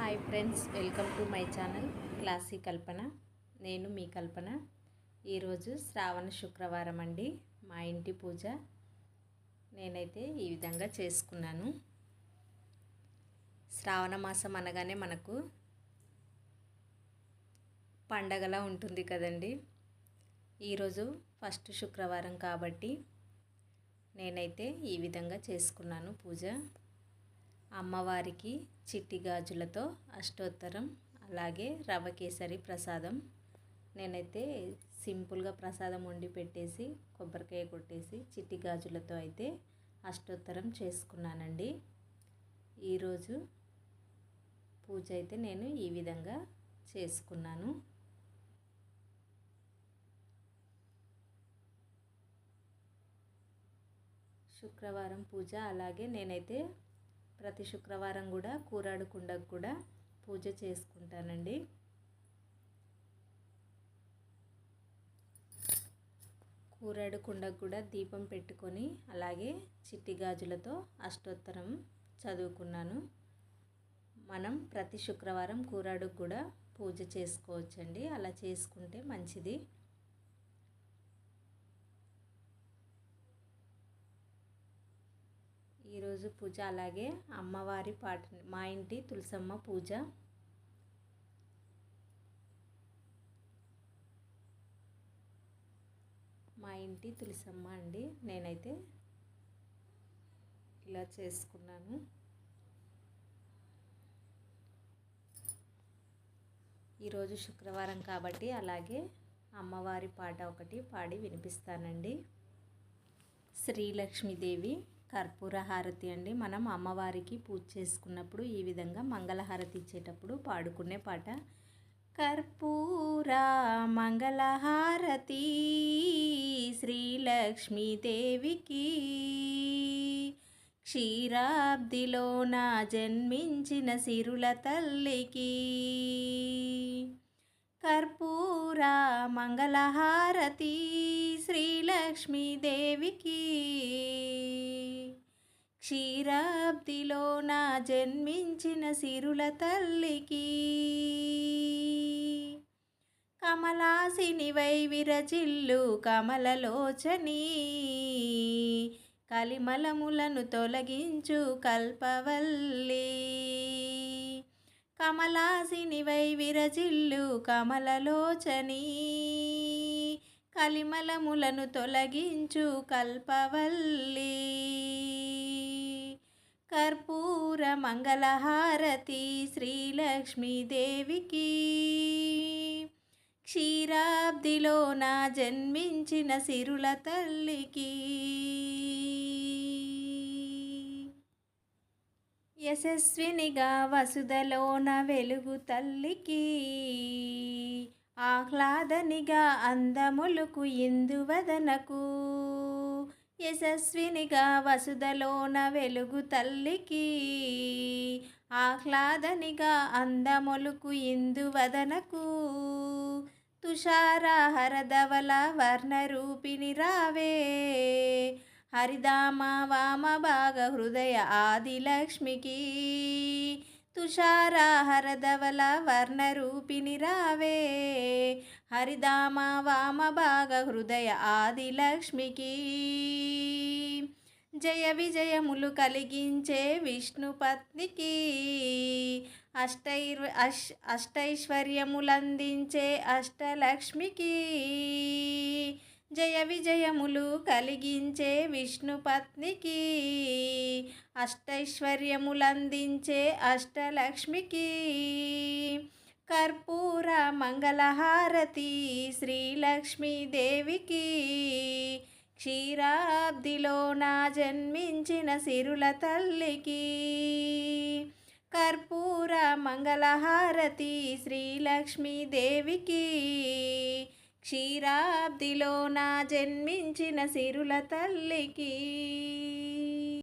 Hi friends welcome to my channel classy Kalpana. నేను మీ కల్పన. ఈరోజు శ్రావణ శుక్రవారం అండి. మా ఇంటి పూజ నేనైతే ఈ విధంగా చేసుకున్నాను. శ్రావణ మాసం అనగానే మనకు పండగలా ఉంటుంది కదండి. ఈరోజు ఫస్ట్ శుక్రవారం కాబట్టి నేనైతే ఈ విధంగా చేసుకున్నాను పూజ. అమ్మవారికి చిట్టి గాజులతో అష్టోత్తరం అలాగే రవ కేసరి ప్రసాదం. నేనైతే సింపుల్గా ప్రసాదం వండి పెట్టేసి కొబ్బరికాయ కొట్టేసి చిట్టి గాజులతో అయితే అష్టోత్తరం చేసుకున్నానండి. ఈరోజు పూజ అయితే నేను ఈ విధంగా చేసుకున్నాను. శుక్రవారం పూజ అలాగే నేనైతే ప్రతి శుక్రవారం కూడా కూరాడు కుండకు కూడా పూజ చేసుకుంటానండి. కూరాడు కుండకు కూడా దీపం పెట్టుకొని అలాగే చిట్టి గాజులతో అష్టోత్తరం చదువుకున్నాను. మనం ప్రతి శుక్రవారం కూరాడుకు కూడా పూజ చేసుకోవచ్చండి. అలా చేసుకుంటే మంచిది. ఈరోజు పూజ అలాగే అమ్మవారి పాట మా ఇంటి తులసమ్మ పూజ. మా ఇంటి తులసమ్మ అండి. నేనైతే ఇలా చేసుకున్నాను. ఈరోజు శుక్రవారం కాబట్టి అలాగే అమ్మవారి పాట ఒకటి పాడి వినిపిస్తానండి. శ్రీలక్ష్మీదేవి కర్పూర హారతి అండి. మనం అమ్మవారికి పూజ చేసుకున్నప్పుడు ఈ విధంగా మంగళహారతి ఇచ్చేటప్పుడు పాడుకునే పాట. కర్పూర మంగళహారతి శ్రీలక్ష్మీదేవికి క్షీరాబ్దిలో నా జన్మించిన సిరుల తల్లికి కర్పూర మంగళహారతి శ్రీలక్ష్మీదేవికి క్షీరాబ్దిలో నా జన్మించిన సిరుల తల్లికి కమలాసిని వై విరచిల్లు కమలలోచని కలిమలములను తొలగించు కల్పవల్లి. కమలాసిని వై విరజిల్లు కమలలోచని కలిమలములను తొలగించు కల్పవల్లి. కర్పూర మంగళహారతి శ్రీలక్ష్మీదేవికి. క్షీరాబ్దిలో నా జన్మించిన సిరుల తల్లికి. యశస్వినిగా వసుదలోన వెలుగు తల్లికి. ఆహ్లాదనిగా అందములకు ఇందువదనకు యశస్వినిగా వసుదలోన వెలుగు తల్లికి ఆహ్లాదనిగా అందములకు ఇందువదనకు తుషారహరధవల వర్ణరూపిణి రావే. హరిదామ వామ భాగ హృదయ ఆదిలక్ష్మికి తుషారహరధవల వర్ణరూపిణి రావే. హరిదామ వామ భాగ హృదయ ఆదిలక్ష్మికి. జయ విజయములు కలిగించే విష్ణుపత్నికి అష్టైర్ అష్ అష్టైశ్వర్యములందించే అష్టలక్ష్మికి. జయ విజయములు కలిగించే విష్ణుపత్నికి అష్టైశ్వర్యములందించే అష్టలక్ష్మికి. కర్పూర మంగళహారతి శ్రీలక్ష్మీదేవికి. క్షీరాబ్దిలో నా జన్మించిన సిరుల తల్లికి. కర్పూర మంగళహారతి శ్రీలక్ష్మీదేవికి. క్షీరాబ్దిలో నా జన్మించిన సిరుల తల్లికి.